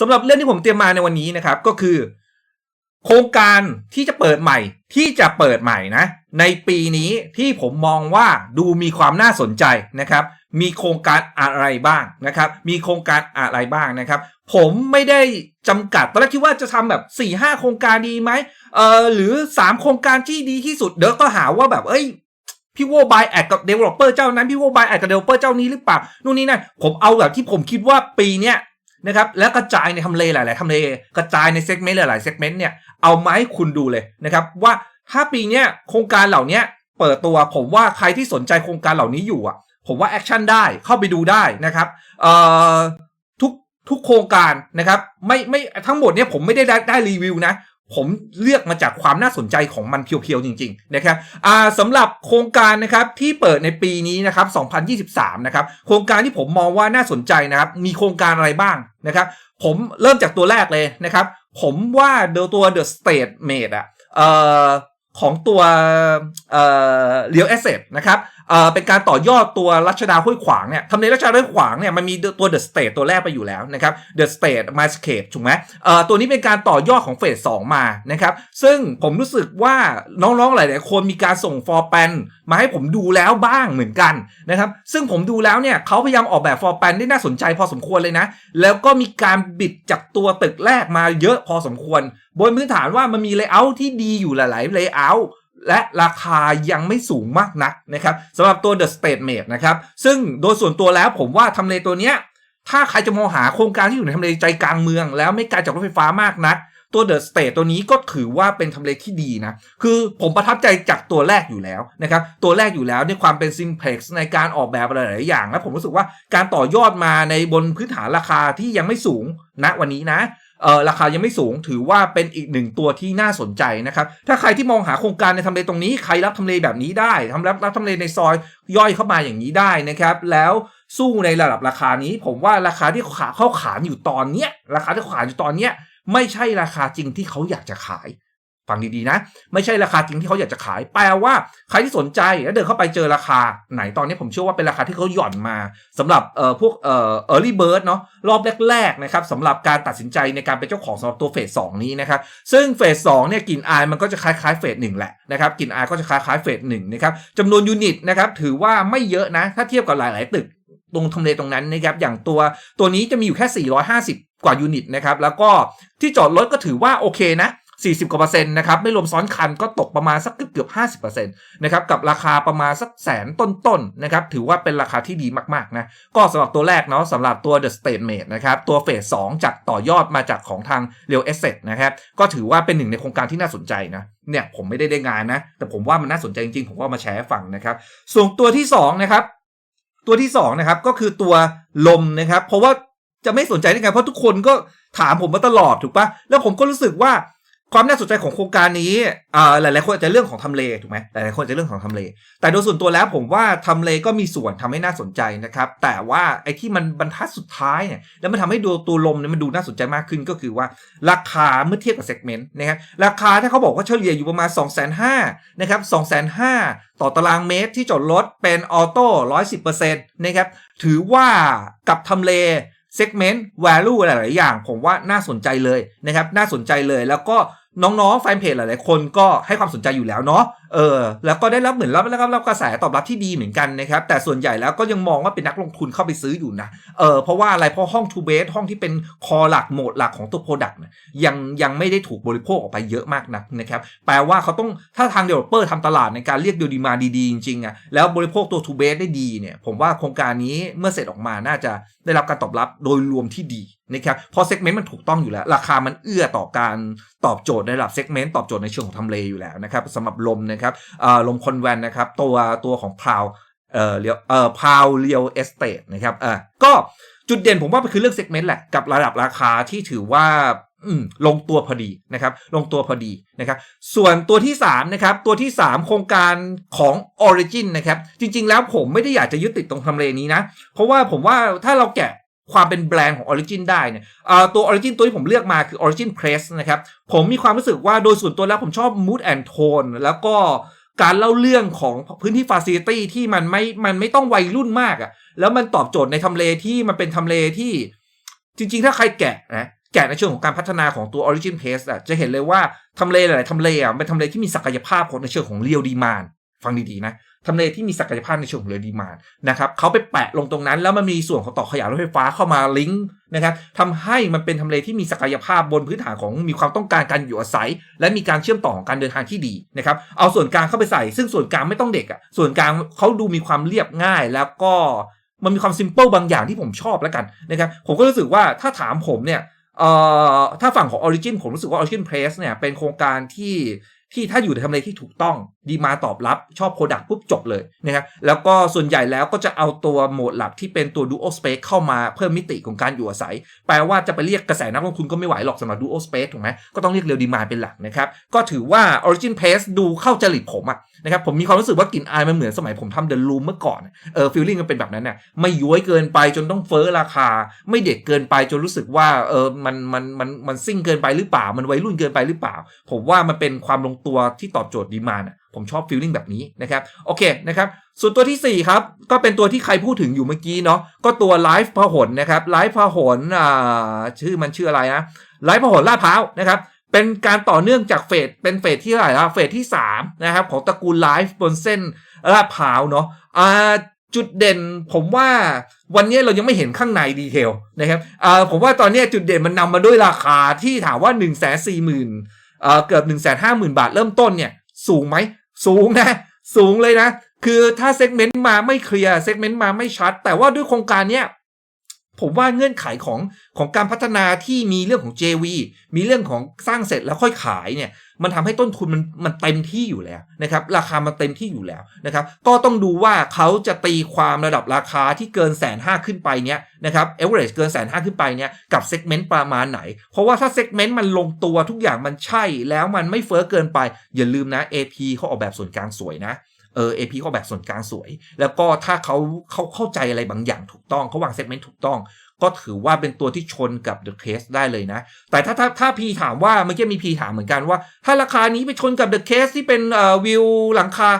สำหรับเรื่องที่ผมเตรียมมาในวันนี้นะครับ ก็คือ โครงการที่จะเปิดใหม่ ที่จะเปิดใหม่นะ ในปีนี้ที่ผมมองว่าดูมีความน่าสนใจนะครับ มีโครงการอะไรบ้างนะครับ มีโครงการอะไรบ้างนะครับ ผมไม่ได้จำกัดตอนแรกคิดว่าจะทำแบบ4ี่ห้าโครงการดีไหมเออหรือ 3 โครงการที่ดีที่สุดเดี๋ยวก็หาว่าแบบเอ้ยพี่โวบายแอดกับ developer เจ้านั้น พี่โวบายแอดกับ developer เจ้านี้หรือเปล่า นู่นนี่นั่นผมเอาแบบที่ผมคิดว่าปีเนี้ย นะครับและกระจายในทำเลหลาย ๆทำเลกระจายในเซกเมนต์หลายๆเซกเมนต์เนี่ยเอามาให้คุณดูเลยนะครับว่าถ้าปีเนี้ยโครงการเหล่านี้เปิดตัวผมว่าใครที่สนใจโครงการเหล่านี้อยู่อะผมว่าแอคชั่นได้เข้าไปดูได้นะครับเอ่อทุกทุกโครงการนะครับไม่ไม่ทั้งหมดเนี่ยผมไม่ได้ได้ได้รีวิวนะ ผมเลือกมาจากความน่าสนใจของมันเพียวๆ จริงๆ นะครับสำหรับโครงการนะครับที่เปิดในปีนี้นะครับ 2023 นะครับ โครงการที่ผมมองว่าน่าสนใจนะครับ มีโครงการอะไรบ้างนะครับ ผมเริ่มจากตัวแรกเลยนะครับ ผมว่าเดตัว The State Made อะของตัวเอ่อ Real Asset นะครับ เอ่อเป็นการต่อยอดตัวรัชดาห้วยขวางเนี่ยทำเลรัชดาห้วยขวางเนี่ยมันมีตัว The State ตัวแรกไปอยู่แล้วนะครับ The State m y s c a p e ถูกไหมเอ่อตัวนี้เป็นการต่อยอดของเฟสสองมานะครับซึ่งผมรู้สึกว่าน้องๆหลายๆคนมีการส่งฟอร์แปนมาให้ผมดูแล้วบ้างเหมือนกันนะครับซึ่งผมดูแล้วเนี่ยเขาพยายามออกแบบฟอร์แปนได้น่าสนใจพอสมควรเลยนะ แล้วก็มีการบิดจากตัวตึกแรกมาเยอะพอสมควร บนพื้นฐานว่ามันมีเลเยอร์ที่ดีอยู่หลายๆเลเยอร์ และราคายังไม่สูงมากนักนะครับสำหรับตัว The State Mate นะครับ ซึ่งโดยส่วนตัวแล้วผมว่าทำเลตัวเนี้ย ถ้าใครจะมองหาโครงการที่อยู่ในทำเลใจกลางเมือง แล้วไม่ไกลจากรถไฟฟ้ามากนัก ตัวเดอะสเตทตัวนี้ก็ถือว่าเป็นทำเลที่ดีนะ คือผมประทับใจจากตัวแรกอยู่แล้วนะครับ ตัวแรกอยู่แล้วในความเป็นซิมเพล็กซ์ในการออกแบบอะไรหลายอย่าง และผมรู้สึกว่าการต่อยอดมาในบนพื้นฐานราคาที่ยังไม่สูงณวันนี้นะ เออราคายังไม่สูงถือว่าเป็นอีกหนึ่งตัวที่น่าสนใจนะครับ ถ้าใครที่มองหาโครงการในทำเลตรงนี้ใครรับทำเลแบบนี้ได้ทำรับรับทำเลในซอยย่อยเข้ามาอย่างนี้ได้นะครับ แล้วสู้ในระดับราคานี้ ผมว่าราคาที่ขาเข้าขานอยู่ตอนเนี้ยราคาที่เขาขายอยู่ตอนเนี้ยไม่ใช่ราคาจริงที่เขาอยากจะขาย ฟังดีๆนะ ไม่ใช่ราคาจริงที่เขาอยากจะขาย แปลว่าใครที่สนใจแล้วเดินเข้าไปเจอราคา ไหนตอนนี้ผมเชื่อว่าเป็นราคาที่เขาหย่อนมาสำหรับเอ่อพวกเอ่อ early bird เนาะรอบแรกๆนะครับสำหรับการตัดสินใจในการเป็นเจ้าของสำหรับตัวเฟสสองนี้นะครับซึ่งเฟสสองเนี่ยกลิ่นอายมันก็จะคล้ายๆเฟสหนึ่งแหละนะครับกลิ่นอายก็จะคล้ายๆเฟสหนึ่งนะครับจำนวนยูนิตนะครับถือว่าไม่เยอะนะ ถ้าเทียบกับหลายๆตึกตรงทำเลตรงนั้นนะครับอย่างตัวตัวนี้จะมีอยู่แค่ 450 กว่ายูนิตนะครับแล้วก็ที่จอดรถก็ถือว่าโอเคนะ 40 กว่าเปอร์เซ็นต์นะครับไม่รวมซ้อนคันก็ตกประมาณสักเกือบเกือบ50เปอร์เซ็นต์นะครับกับราคาประมาณสักแสนต้นๆนะครับถือว่าเป็นราคาที่ดีมากๆนะก็สำหรับตัวแรกเนาะสำหรับตัว The State Mate นะครับตัวเฟส2จากต่อยอดมาจากของทาง Real Asset นะครับก็ถือว่าเป็นหนึ่งในโครงการที่น่าสนใจนะเนี่ยผมไม่ได้ได้งานนะ แต่ผมว่ามันน่าสนใจจริงๆ ผมก็มาแชร์ให้ฟังนะครับ ส่วนตัวที่2นะครับตัวที่2นะครับก็คือตัวลมนะครับ เพราะว่าจะไม่สนใจได้ไงเพราะทุกคนก็ถามผมมาตลอดถูกปะแล้วผมก็รู้สึกว่า ความน่าสนใจของโครงการนี้อ่าหลายๆคนอาจจะเรื่องของทำเลถูกไหมหลายๆคนอาจจะเรื่องของทำเล แต่โดยส่วนตัวแล้วผมว่าทำเลก็มีส่วนทำให้น่าสนใจนะครับ แต่ว่าไอ้ที่มันบรรทัดสุดท้ายเนี่ย แล้วมันทำให้ดูตัวลมเนี่ยมันดูน่าสนใจมากขึ้นก็คือว่า ราคาเมื่อเทียบกับเซกเมนต์นะครับราคาถ้าเขาบอกว่าเฉลี่ยอยู่ประมาณ 2 5 0 0 0นะครับ2 5 0 0 0 ต่อตารางเมตรที่จอดรถเป็นออโต้110%นต์นะครับ ถือว่ากับทำเล segment value หลาย ๆ อย่าง ผมว่าน่าสนใจเลยนะครับ น่าสนใจเลย แล้วก็ น้องๆแฟนเพจหลายๆคนก็ให้ความสนใจอยู่แล้วเนาะ เออแล้วก็ได้รับเหมือนรับแล้วก็รับกระแสตอบรับที่ดีเหมือนกันนะครับ แต่ส่วนใหญ่แล้วก็ยังมองว่าเป็นนักลงทุนเข้าไปซื้ออยู่นะเออเพราะว่าอะไรเพราะห้อง to base ห้องที่เป็นคอหลักโหมดหลักของตัว product นะยังยังไม่ได้ถูกบริโภคออกไปเยอะมากนักนะครับแปลว่าเขาต้องถ้าทาง developer ทำตลาดในการเรียกดูดีมาดีๆจริงๆอะแล้วบริโภคตัว to base ได้ดีเนี่ยผมว่าโครงการนี้เมื่อเสร็จออกมาน่าจะได้รับการตอบรับโดยรวมที่ดีนะครับเพราะเซกเมนต์มันถูกต้องอยู่แล้ว ราคามันเอื้อต่อการตอบโจทย์ในระดับเซกเมนต์ตอบโจทย์ในเชิงของทำเลอยู่แล้วนะครับสำหรับลมนะครับลมคอนแวนนะครับตัวตัวของพาวเอ่อเรียวเอ่อพาวเรียวเอสเตทนะครับอ่าก็จุดเด่นผมว่ามันคือเรื่องเซกเมนต์แหละกับระดับราคาที่ถือว่าลงตัวพอดีนะครับ ลงตัวพอดีนะครับ ส่วนตัวที่3นะครับ ตัวที่ 3 โครงการของ Origin นะครับ จริง ๆ แล้วผมไม่ได้อยากจะยึดติดตรงทำเลนี้นะ เพราะว่าผมว่าถ้าเราแกะ ความเป็นแบรนด์ของ Origin ได้เนี่ยตัว Origin ตัวที่ผมเลือกมาคือ Origin Press นะครับ ผมมีความรู้สึกว่าโดยส่วนตัวแล้วผมชอบ Mood and Tone แล้วก็การเล่าเรื่องของพื้นที่ฟาซิลิตี้ที่มันไม่ มันไม่ต้องวัยรุ่นมากอะ่ะ แล้วมันตอบโจทย์ในทำเลที่มันเป็นทำเลที่ จริง ๆ ถ้าใครแกะนะแกะในเชิงของการพัฒนาของตัว Origin Pace อะจะเห็นเลยว่าทำเลหลายๆทำเลอะเป็นทำเลที่มีศักยภาพของในเชิงของ Real Demand ฟังดี ๆ นะ ทำเลที่มีศักยภาพในเชิงของ Real Demand นะครับเขาไปแปะลงตรงนั้น แล้วมันมีส่วนของต่อขยายรถไฟฟ้าเข้ามาลิงก์นะครับทำให้มันเป็นทำเลที่มีศักยภาพบนพื้นฐานของมีความต้องการการอยู่อาศัย และมีการเชื่อมต่อของการเดินทางที่ดีนะครับเอาส่วนกลางเข้าไปใส่ ซึ่งส่วนกลางไม่ต้องเด็กอะส่วนกลางเขาดูมีความเรียบง่ายแล้วก็มันมีความซิมเปิลบางอย่างที่ผมชอบแล้วกันนะครับผมก็รู้สึกว่าถ้าถามผมเนี่ยเอ่อถ้าฝั่งของ Origin ผมรู้สึกว่า Origin Press เนี่ยเป็นโครงการที่ที่ถ้าอยู่ในทำเลที่ถูกต้อง ดีมาตอบรับชอบโปรดักต์ปุ๊บจบเลยนะครับแล้วก็ส่วนใหญ่แล้วก็จะเอาตัวโหมดหลักที่เป็นตัว Dual Space เข้ามาเพิ่มมิติของการอยู่อาศัย แปลว่าจะไปเรียกกระแสนักลงทุนก็ไม่ไหวหรอกสำหรับ Dual Space ถูกไหมก็ต้องเรียกเรียวดีมาเป็นหลักนะครับ ก็ถือว่า Origin Press ดูเข้าจริตผมอะนะครับผมมีความรู้สึกว่ากลิ่นอายมันเหมือนสมัยผมทำ The Room เมื่อก่อนเออฟีลลิ่งมันเป็นแบบนั้นน่ะไม่ย้วยเกินไปจนต้องเฟ้อราคา ไม่เด็กเกินไปจนรู้สึกว่าเออมันมันมันมันซิ่งเกินไปหรือเปล่ามันวัยรุ่นเกินไปหรือเปล่า ผมว่ามันเป็นความลงตัวที่ตอบโจทย์ดีมานะผมชอบฟีลลิ่งแบบนี้นะครับโอเคนะครับส่วนตัวที่ 4 ครับ ก็เป็นตัวที่ใครพูดถึงอยู่เมื่อกี้เนาะก็ตัวไลฟ์พหลนะครับไลฟ์พหลอ่าชื่อมันชื่ออะไรนะไลฟ์พหลลาดพร้าวนะครับเป็นการต่อเนื่องจากเฟสเป็นเฟสที่เท่าไหร่ละเฟสที่3นะครับของตระกูลไลฟ์บนเส้นลาดพร้าวเนาะอ่าจุดเด่นผมว่าวันนี้เรายังไม่เห็นข้างในดีเทลนะครับอ่าผมว่าตอนนี้จุดเด่นมันนำมาด้วยราคาที่ถามว่า1นึ่งแสนสี่หมื่นเอ่อเกือบ1นึ่งแสนห้าหมื่นบาทเริ่มต้นเนี่ยสูงไหม สูงนะ สูงเลยนะ คือถ้าเซกเมนต์มาไม่เคลียร์เซกเมนต์มาไม่ชัด แต่ว่าด้วยโครงการเนี้ย ผมว่าเงื่อนไขของของการพัฒนาที่มีเรื่องของ JV มีเรื่องของสร้างเสร็จแล้วค่อยขายเนี่ยมันทำให้ต้นทุนมันมันเต็มที่อยู่แล้วนะครับราคามันเต็มที่อยู่แล้วนะครับก็ต้องดูว่าเขาจะตีความระดับราคาที่เกินแสนห้าขึ้นไปเนี้ยนะครับเอเวอเรจเกินแสนห้าขึ้นไปเนี้ยกับเซกเมนต์ประมาณไหน เพราะว่าถ้าเซกเมนต์มันลงตัวทุกอย่างมันใช่แล้วมันไม่เฟ้อเกินไป อย่าลืมนะ AP เขาออกแบบส่วนกลางสวยนะ เออ AP เขาแบบส่วนกลางสวย แล้วก็ถ้าเขาเขาเข้าใจอะไรบางอย่างถูกต้องเขาวางเซกเมนต์ถูกต้อง ก็ถือว่าเป็นตัวที่ชนกับ The Case ได้เลยนะ แต่ถ้าถ้าถ้าพีถามว่าเมื่อกี้มีพีถามเหมือนกันว่า ถ้าราคานี้ไปชนกับ The Case ที่เป็นเอ่อวิวหลังคา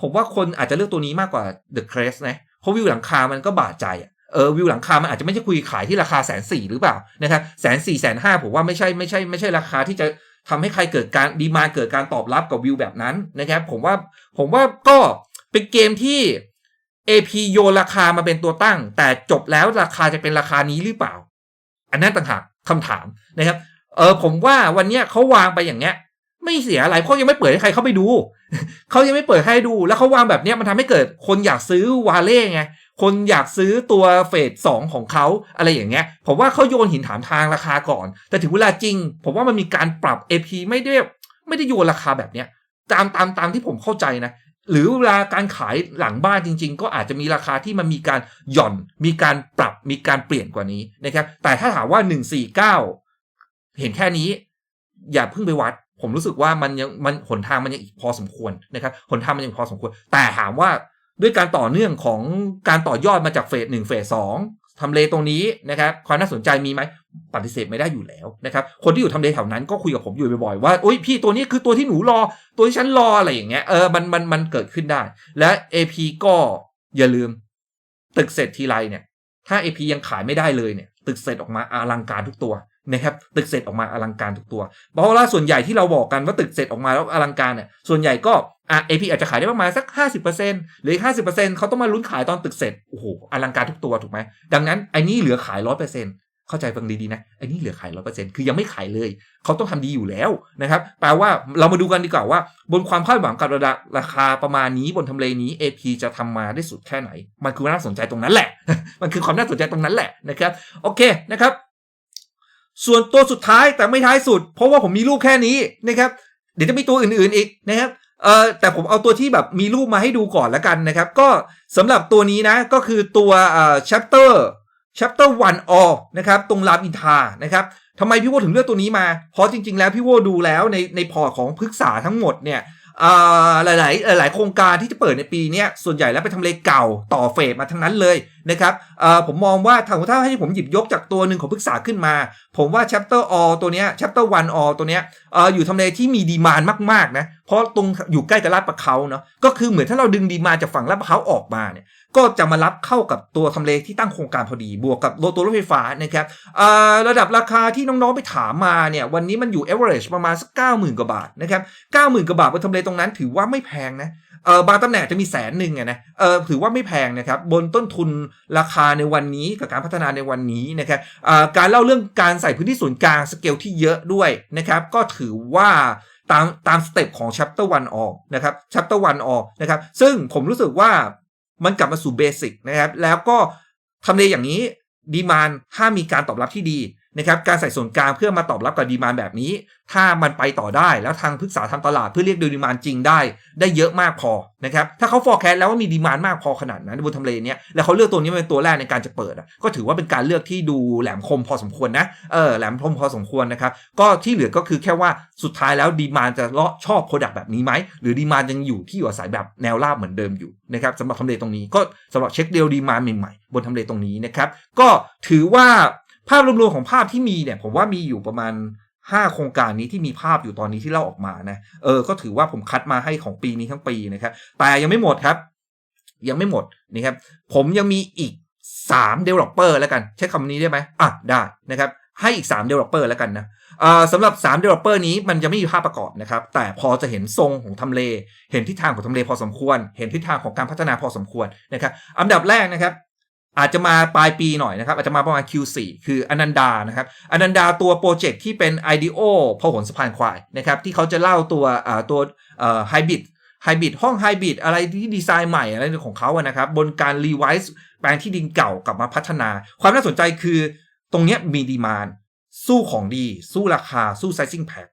ผมว่าคนอาจจะเลือกตัวนี้มากกว่า The Case นะเพราะวิวหลังคามันก็บาดใจอะเออวิวหลังคา มันอาจจะไม่ใช่คุยขายที่ราคาแสนสี่หรือเปล่านะครับแสนสี่แสนห้าผมว่าไม่ใช่ไม่ใช่ไม่ใช่ราคาที่จะ ทำให้ใครเกิดการดีมาเกิดการตอบรับกับวิวแบบนั้นนะครับ ผมว่าผมว่าก็เป็นเกมที่ AP โยนราคามาเป็นตัวตั้ง แต่จบแล้วราคาจะเป็นราคานี้หรือเปล่า อันนั้นต่างหากคำถามนะครับ เออผมว่าวันเนี้ยเขาวางไปอย่างเงี้ย ไม่เสียอะไรเพราะยังไม่เปิดให้ใครเข้าไปดูเขายังไม่เปิดให้ดู แล้วเขาวางแบบเนี้ยมันทำให้เกิดคนอยากซื้อวาเล่ไง คนอยากซื้อตัวเฟสสองของเขาอะไรอย่างเงี้ย ผมว่าเขาโยนหินถามทางราคาก่อน แต่ถึงเวลาจริง ผมว่ามันมีการปรับ AP ไม่ได้ไม่ได้โยนราคาแบบเนี้ย ตามตามตามที่ผมเข้าใจนะ หรือเวลาการขายหลังบ้านจริง ๆ ก็อาจจะมีราคาที่มันมีการหย่อน มีการปรับมีการเปลี่ยนกว่านี้นะครับ แต่ถ้าถามว่า 149 เห็นแค่นี้ อย่าเพิ่งไปวัดผมรู้สึกว่ามันยังมันหนทางมันยังอีกพอสมควรนะครับหนทางมันยังพอสมควร แต่ถามว่า ด้วยการต่อเนื่องของการต่อยอดมาจากเฟสหนึ่งเฟสสองทำเลตรงนี้นะครับความน่าสนใจมีไหมปฏิเสธไม่ได้อยู่แล้วนะครับคนที่อยู่ทำเลแถวนั้นก็คุยกับผมอยู่บ่อยๆว่าโอ้ยพี่ตัวนี้คือตัวที่หนูรอ ตัวที่ฉันรออะไรอย่างเงี้ยเออมันมันมันเกิดขึ้นได้ และ AP ก็อย่าลืม ตึกเสร็จทีไรเนี่ย ถ้า AP ยังขายไม่ได้เลยเนี่ย ตึกเสร็จออกมาอลังการทุกตัวนะครับตึกเสร็จออกมาอลังการทุกตัวเพราะว่าส่วนใหญ่ที่เราบอกกันว่าตึกเสร็จออกมาแล้วอลังการเนี่ยส่วนใหญ่ก็ อะ AP อาจจะขายได้ประมาณสัก 50%หรืออีก50%เขาต้องมาลุ้นขายตอนตึกเสร็จ โอ้โห อลังการทุกตัวถูกไหม ดังนั้นไอ้นี่เหลือขาย100%เข้าใจฟังดี ๆ นะ ไอ้นี่เหลือขาย100%คือยังไม่ขายเลย เขาต้องทำดีอยู่แล้วนะครับ แปลว่าเรามาดูกันดีกว่าว่า บนความคาดหวังกับระดับราคาประมาณนี้บนทำเลนี้ AP จะทำมาได้สุดแค่ไหน มันคือน่าสนใจตรงนั้นแหละ มันคือความน่าสนใจตรงนั้นแหละนะครับ โอเคนะครับ ส่วนตัวสุดท้ายแต่ไม่ท้ายสุด เพราะว่าผมมีรูปแค่นี้นะครับ เดี๋ยวจะมีตัวอื่นๆอีกนะครับ เออแต่ผมเอาตัวที่แบบมีรูปมาให้ดูก่อนล้วกันนะครับ ก็สำหรับตัวนี้นะก็คือตัวเอ่อ chapter chapter one all นะครับ ตรงรามอินทานะครับทำไมพี่โวถึงเลือกตัวนี้มา เพราะจริง ๆ แล้วพี่โวดูแล้วในในพอร์ตของพฤกษาทั้งหมดเนี่ยอ่าหลายๆหลายโครงการที่จะเปิดในปีนี้ส่วนใหญ่แล้วไปทำเลเก่าต่อเฟสมาทั้งนั้นเลย นะครับผมมองว่าถ้าถ้าให้ผมหยิบยกจากตัวหนึ่งของปรึกษาขึ้นมา ผมว่า chapter all ตัวเนี้ย chapter one all ตัวเนี้ยออยู่ทำเลที่มีดีมานมากๆนะเพราะตรงอยู่ใกล้กับลาดประเขาเนาะก็คือเหมือนถ้าเราดึงดีมาจากฝั่งลาดประเขาออกมาเนี่ยก็จะมารับเข้ากับตัวทำเลที่ตั้งโครงการพอดีบวกกับตัวรถไฟฟ้านะครับระดับราคาที่น้องๆไปถามมาเนี่ยวันนี้มันอยู่ average ประมาณสักเก้าหมื่นกว่าบาทนะครับเก้าหมื่นกว่าบาทบนทำเลตรงนั้นถือว่าไม่แพงนะ เออบางตำแหน่งจะมีแสนหนึ่งอะนะเออถือว่าไม่แพงนะครับบนต้นทุนราคาในวันนี้กับการพัฒนาในวันนี้นะครับอ่าการเล่าเรื่องการใส่พื้นที่ศูนย์กลางสเกลที่เยอะด้วยนะครับก็ถือว่าตามตามสเต็ปของ chapter 1ออกนะครับ chapter 1ออกนะครับซึ่งผมรู้สึกว่ามันกลับมาสู่เบสิกนะครับแล้วก็ทำเลอย่างนี้ดีมานถ้ามีการตอบรับที่ดี นะครับการใส่ส่วนกลางเพื่อมาตอบรับกับดีมานแบบนี้ ถ้ามันไปต่อได้แล้วทางพึกษาทำตลาดเพื่อเรียกดีมานจริงได้ ได้เยอะมากพอนะครับถ้าเขา forecast แล้วว่ามีดีมานมากพอขนาดนั้นบนทำเลเนี้ยแล้วเขาเลือกตัวนี้เป็นตัวแรกในการจะเปิดก็ถือว่าเป็นการเลือกที่ดูแหลมคมพอสมควรนะเออแหลมคมพอสมควรนะครับก็ที่เหลือก็คือแค่ว่าสุดท้ายแล้วดีมานจะเลาะชอบโปรดักต์แบบนี้ไหมหรือดีมานยังอยู่ที่อยู่อาศัยแบบแนวราบเหมือนเดิมอยู่นะครับสำหรับทำเลตรงนี้ก็สำหรับเช็คเดลดีมานใหม่ๆบนทำเลตรงนี้นะครับก็ถือว่า ภาพรวมๆของภาพที่มีเนี่ย ผมว่ามีอยู่ประมาณ5โครงการนี้ที่มีภาพอยู่ตอนนี้ที่เล่าออกมานะ เออ ก็ถือว่าผมคัดมาให้ของปีนี้ทั้งปีนะครับ แต่ยังไม่หมดครับ ยังไม่หมดนะครับ ผมยังมีอีก3 developer แล้วกัน ใช้คำนี้ได้ไหมอะ ได้นะครับ ให้อีก3 developer แล้วกันนะสำหรับ3 developer นี้มันจะไม่มีภาพประกอบนะครับ แต่พอจะเห็นทรงของทำเล เห็นทิศทางของทำเลพอสมควร เห็นทิศทางของการพัฒนาพอสมควรนะครับ อันดับแรกนะครับ อาจจะมาปลายปีหน่อยนะครับอาจจะมาประมาณ Q4 คืออนันดานะครับอนันดาตัวโปรเจกต์ที่เป็น IDEO พหลสะพานควายนะครับที่เขาจะเล่าตัวอ่าตัวไฮบริดไฮบริดห้องไฮบริดอะไรที่ดีไซน์ใหม่อะไรของเขาอะนะครับบนการรีไวซ์แปลงที่ดินเก่ากลับมาพัฒนา ความน่าสนใจคือตรงนี้มีดีมานสู้ของดี สู้ราคาสู้ไซซิ่งแพค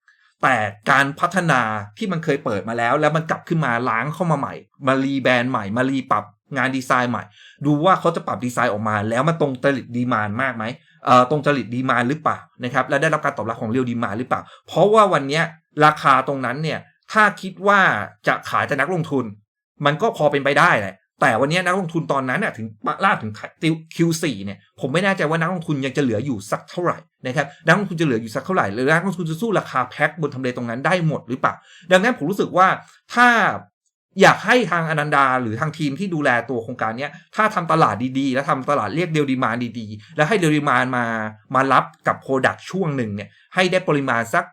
แต่การพัฒนาที่มันเคยเปิดมาแล้ว แล้วมันกลับขึ้นมาล้างเข้ามาใหม่ มารีแบรนด์ใหม่มารีปรับ งานดีไซน์ใหม่ ดูว่าเขาจะปรับดีไซน์ออกมา แล้วมันตรงจริตดีมานมากไหมเอ่อตรงจริตดีมานหรือเปล่านะครับและได้รับการตอบรับของเรียวดีมานหรือเปล่า เพราะว่าวันนี้ราคาตรงนั้นเนี่ยถ้าคิดว่าจะขายจากนักลงทุน มันก็พอเป็นไปได้แหละแต่วันนี้นักลงทุนตอนนั้นน่ะถึงลาถึง Q4 เนี่ยผมไม่แน่ใจว่านักลงทุนยังจะเหลืออยู่สักเท่าไหร่นะครับนักลงทุนจะเหลืออยู่สักเท่าไหร่หรือนักลงทุนจะสู้ราคาแพ็คบนทำเลตรงนั้นได้หมดหรือเปล่า ดังนั้นผมรู้สึกว่าถ้า อยากให้ทางอนันดาหรือทางทีมที่ดูแลตัวโครงการเนี้ยถ้าทำตลาดดีๆ แล้วทำตลาดเรียกเดลดีมานดีๆ แล้วให้เดลดีมานมามารับกับโปรดักช่วงหนึ่งเนี่ยให้ได้ปริมาณสัก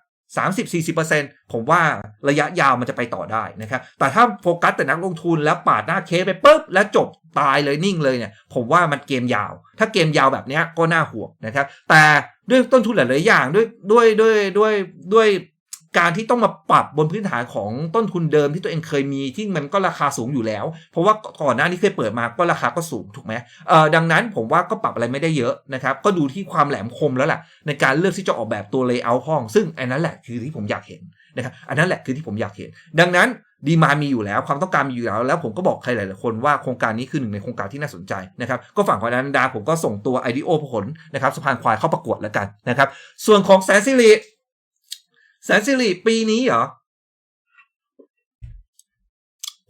30-40%ผมว่าระยะยาวมันจะไปต่อได้นะครับ แต่ถ้าโฟกัสแต่นักลงทุนแล้วปาดหน้าเคสไปปุ๊บแล้วจบตายเลยนิ่งเลยเนี่ยผมว่ามันเกมยาว ถ้าเกมยาวแบบนี้ก็น่าห่วงนะครับ แต่ด้วยต้นทุนหลายๆอย่างด้วยด้วยด้วยด้วยด้วย การที่ต้องมาปรับบนพื้นฐานของต้นทุนเดิมที่ตัวเองเคยมีที่มันก็ราคาสูงอยู่แล้ว เพราะว่าก่อนหน้านี้เคยเปิดมาก็ราคาก็สูงถูกไหมเอ่อดังนั้นผมว่าก็ปรับอะไรไม่ได้เยอะนะครับ ก็ดูที่ความแหลมคมแล้วแหละในการเลือกที่จะออกแบบตัวเลเยอร์ห้อง ซึ่งอันนั้นแหละคือที่ผมอยากเห็นนะครับอันนั้นแหละคือที่ผมอยากเห็น ดังนั้นดีมามีอยู่แล้วความต้องการมีอยู่แล้ว แล้วผมก็บอกใครหลายๆคนว่าโครงการนี้คือหนึ่งในโครงการที่น่าสนใจนะครับก็ฝั่งของนันดาผมก็ส่งตัว IDO ผลนะครับสะพานควายเข้าประกวดแล้วกันนะครับส่วนของแสนสิริ แสนสิริปีนี้เหรอ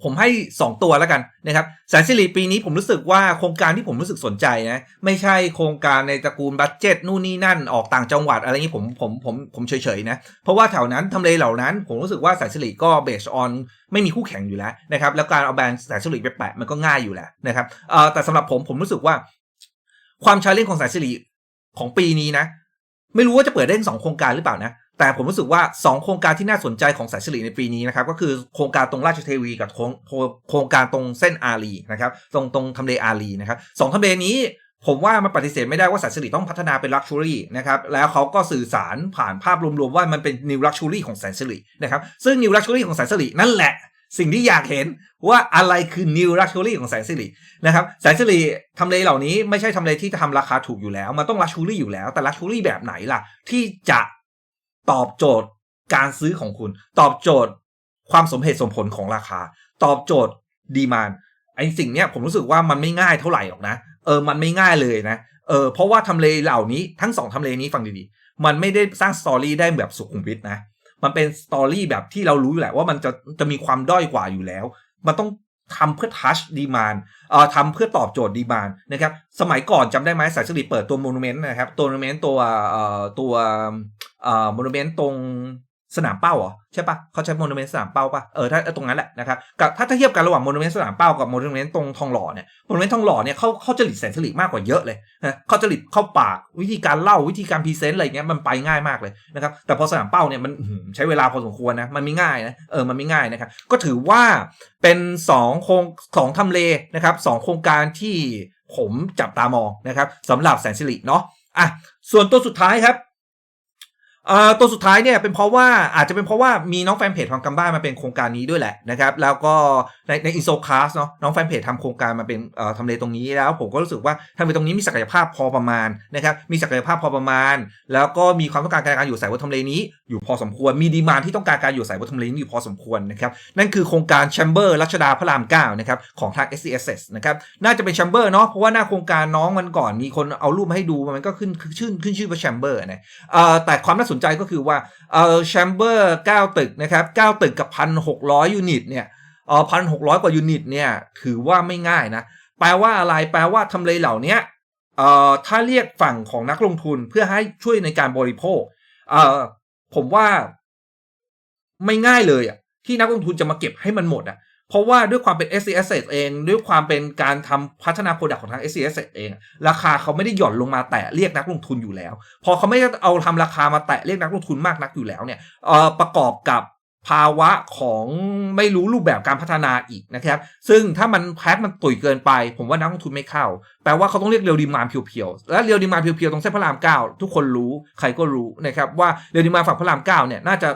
ผมให้สองตัวแล้วกันนะครับแสนสิริปีนี้ผมรู้สึกว่าโครงการที่ผมรู้สึกสนใจนะไม่ใช่โครงการในตระกูลบัตเจ็ตนู่นนี่นั่นออกต่างจังหวัดอะไรนี้ผมผมผมผมเฉยๆนะเพราะว่าแถวนั้นทำเลเหล่านั้น ผมรู้สึกว่าแสนสิริก็เบสออนไม่มีคู่แข่งอยู่แล้วนะครับ แล้วการเอาแบรนด์แสนสิริไปแปะมันก็ง่ายอยู่แล้วนะครับเอ่อแต่สำหรับผมผมรู้สึกว่า ความชาเลนจ์ของแสนสิริของปีนี้นะ ไม่รู้ว่าจะเปิดได้สองโครงการหรือเปล่านะ แต่ผมรู้สึกว่า 2 โครงการที่น่าสนใจของสายสิริในปีนี้นะครับก็คือโครงการตรงราชเทวีกับโครงการตรงเส้นอารีนะครับตรงตรงทำเลอารีนะครับสองทำเลนี้ผมว่ามันปฏิเสธไม่ได้ว่าสายสิริต้องพัฒนาเป็นลักชัวรี่นะครับแล้วเขาก็สื่อสารผ่านภาพรวมๆว่ามันเป็นนิวลักชัวรี่ของแสนสิรินะครับซึ่งนิวลักชัวรี่ของแสนสิรินั่นแหละ สิ่งที่อยากเห็นว่าอะไรคือ new luxury ของแสนสิรินะครับแสนสิริทำเลเหล่านี้ไม่ใช่ทำเลที่จะทำราคาถูกอยู่แล้ว มันต้อง luxury อยู่แล้ว แต่ luxury แบบไหนล่ะ ที่จะ ตอบโจทย์การซื้อของคุณ ตอบโจทย์ความสมเหตุสมผลของราคา ตอบโจทย์ดีมานไอสิ่งเนี้ยผมรู้สึกว่ามันไม่ง่ายเท่าไหร่หรอกนะเออมันไม่ง่ายเลยนะเออเพราะว่าทำเลเหล่านี้ทั้งสองทำเลนี้ฟังดีๆ มันไม่ได้สร้างสตอรี่ได้แบบสุขุมวิทนะมันเป็นสตอรี่แบบที่เรารู้อยู่แหละว่ามันจะจะมีความด้อยกว่าอยู่แล้ว มันต้องทำเพื่อทัชดีมานเอ่อทำเพื่อตอบโจทย์ดีมานนะครับ สมัยก่อนจำได้ไหมสายสลิดเปิดตัวโมนูเมนต์นะครับ ตัวโมนูเมนต์ตัวเอ่อตัว อ่อโมนูเมนต์ตรงสนามเป้าเหรอใช่ปะเขาใช้โมนูเมนต์สนามเป้าปะเออถ้าตรงนั้นแหละนะครับกับถ้าเทียบกันระหว่างโมนูเมนต์สนามเป้ากับโมนูเมนต์ตรงทองหล่อเนี่ยโมนูเมนต์ทองหล่อเนี่ยเขาเขาจริตแสนสลิมากกว่าเยอะเลยนะเขาจริตเข้าปากวิธีการเล่าวิธีการพรีเซนต์อะไรเงี้ยมันไปง่ายมากเลยนะครับแต่พอสนามเป้าเนี่ยมันใช้เวลาพอสมควรนะมันไม่ง่ายนะเออมันไม่ง่ายนะครับก็ถือว่าเป็นสองโครงสองทำเลนะครับสองโครงการที่ผมจับตามองนะครับสำหรับแสนสิริเนาะอะส่วนตัวสุดท้ายครับ ตัวสุดท้ายเนี่ยเป็นเพราะว่าอาจจะเป็นเพราะว่ามีน้องแฟนเพจทำกันบ้านมาเป็นโครงการนี้ด้วยแหละนะครับ แล้วก็ในในอินโซคลาสเนาะน้องแฟนเพจทำโครงการมาเป็นเอ่อทำเลตรงนี้แล้ว ผมก็รู้สึกว่าทำเลตรงนี้มีศักยภาพพอประมาณนะครับมีศักยภาพพอประมาณ แล้วก็มีความต้องการการอยู่อาศัยบนทำเลนี้ อยู่พอสมควรมีดีมานที่ต้องการการอยู่อาศัยบนทำเลนี้อยู่พอสมควรนะครับนั่นคือโครงการแชมเบอร์รัชดาพระราม9นะครับของทาง s c s s นะครับน่าจะเป็นแชมเบอร์เนาะเพราะว่าหน้าโครงการน้องมันก่อนมีคนเอารูปมาให้ดูมันก็ขึ้นขึ้นชื่อขึ้นชื่อว่าแชมเบอร์นะแต่ความน่าสนใจก็คือว่าเออแชมเบอร์9ตึกนะครับ9ตึกกับ1,600ยูนิตเนี่ยเออ1,600กว่ายูนิตเนี่ยถือว่าไม่ง่ายนะ แปลว่าอะไรแปลว่าทำเลเหล่านี้เอ่อถ้าเรียกฝั่งของนักลงทุนเพื่อให้ช่วยในการบริโภคเอ่อผมว่าไม่ง่ายเลยอะที่นักลงทุนจะมาเก็บให้มันหมดอะ เพราะว่าด้วยความเป็น s c s เอง ด้วยความเป็นการทำพัฒนาโปรดักต์ของทาง s c s เอง ราคาเขาไม่ได้หย่อนลงมาแตะเรียกนักลงทุนอยู่แล้ว พอเขาไม่ได้เอาทำราคามาแตะเรียกนักลงทุนมากนักอยู่แล้วเนี่ยประกอบกับภาวะของไม่รู้รูปแบบการพัฒนาอีกนะครับ ซึ่งถ้ามันแพทมันตุ๋ยเกินไป ผมว่านักลงทุนไม่เข้า แปลว่าเขาต้องเรียกเรียวดีมานเพียวๆ และเรียวดีมานเพียวๆ ตรงเส้นพระรามเก้าทุกคนรู้ ใครก็รู้นะครับว่าเรียวดีมานฝั่งพระรามเก้าเนี่ยน่าจะ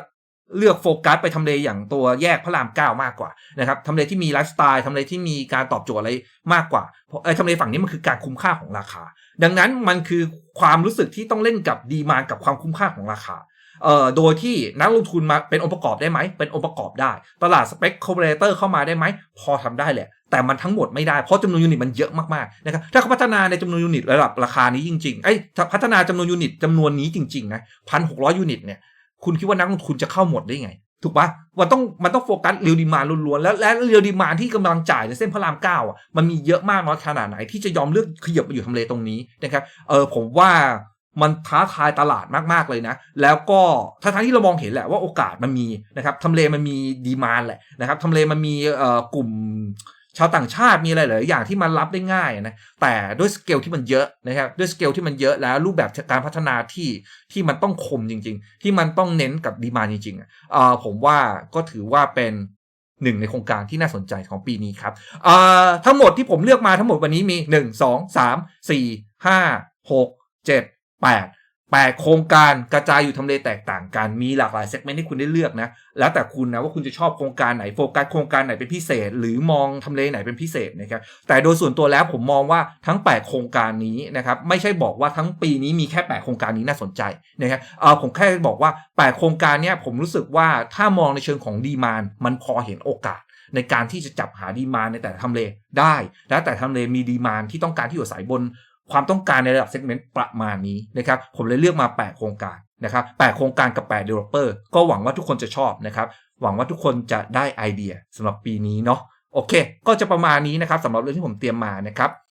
เลือกโฟกัสไปทำเลอย่างตัวแยกพระรามเก้ามากกว่านะครับทำเลที่มีไลฟ์สไตล์ทำเลที่มีการตอบโจทย์อะไรมากกว่าเพราะไอ้ทำเลฝั่งนี้มันคือการคุ้มค่าของราคา ดังนั้นมันคือความรู้สึกที่ต้องเล่นกับดีมานกับความคุ้มค่าของราคาเอ่อโดยที่นักลงทุนมาเป็นองค์ประกอบได้ไหม เป็นองค์ประกอบได้ ตลาดสเปคโคเปอเรเตอร์เข้ามาได้ไหม พอทำได้แหละ แต่มันทั้งหมดไม่ได้ เพราะจำนวนยูนิตมันเยอะมากๆนะครับถ้าเขาพัฒนาในจำนวนยูนิตระดับราคานี้จริงๆไอ้ยถ้พัฒนาจำนวนยูนิตจำนวนนี้จริงๆนะพันหกร้อยยูนิตเนี่ย คุณคิดว่านักลงทุนจะเข้าหมดได้ไง ถูกปะมันต้องมันต้องโฟกัสเรียวดีมาล้วนๆแล้วและเรียวดีมาที่กำลังจ่ายในเส้นพระรามเก้าอะมันมีเยอะมากน้อยขนาดไหน ที่จะยอมเลือกขยับมาอยู่ทำเลตรงนี้นะครับเออผมว่ามันท้าทายตลาดมากๆเลยนะ แล้วก็ทั้งที่เรามองเห็นแหละว่าโอกาสมันมีนะครับทำเลมันมีดีมานแหละนะครับทำเลมันมีเอ่อกลุ่ม ชาวต่างชาติมีอะไรหลายอย่างที่มันรับได้ง่ายนะแต่ด้วยสเกลที่มันเยอะนะครับด้วยสเกลที่มันเยอะแล้วรูปแบบการพัฒนาที่ที่มันต้องคมจริง ๆ ที่มันต้องเน้นกับดีมาจริงๆอะผมว่าก็ถือว่าเป็นหนึ่งในโครงการที่น่าสนใจของปีนี้ครับอ่อทั้งหมดที่ผมเลือกมาทั้งหมดวันนี้มีหนึ่งสองสา มสี่ห้าหกเจ็ดแปดแปดโครงการกระจายอยู่ทำเลแตกต่างกัน มีหลากหลายเซกเมนต์ให้คุณได้เลือกนะ แล้วแต่คุณนะว่าคุณจะชอบโครงการไหนโฟกัสโครงการไหนเป็นพิเศษ หรือมองทำเลไหนเป็นพิเศษนะครับ แต่โดยส่วนตัวแล้วผมมองว่าทั้ง 8 โครงการนี้นะครับไม่ใช่บอกว่าทั้งปีนี้มีแค่ 8 โครงการนี้น่าสนใจนะครับเออผมแค่บอกว่า 8 โครงการเนี้ยผมรู้สึกว่าถ้ามองในเชิงของดีมานมันพอเห็นโอกาสในการที่จะจับหาดีมานในแต่ละทำเลได้ แล้วแต่ทำเลมีดีมานที่ต้องการที่อยู่อายบน ความต้องการในระดับเซกเมนต์ประมาณนี้นะครับผมเลยเลือกมา 8 โครงการนะครับ8โครงการกับ 8 developer ก็หวังว่าทุกคนจะชอบนะครับหวังว่าทุกคนจะได้ไอเดียสำหรับปีนี้เนาะโอเค ก็จะประมาณนี้นะครับสำหรับเรื่องที่ผมเตรียมมานะครับ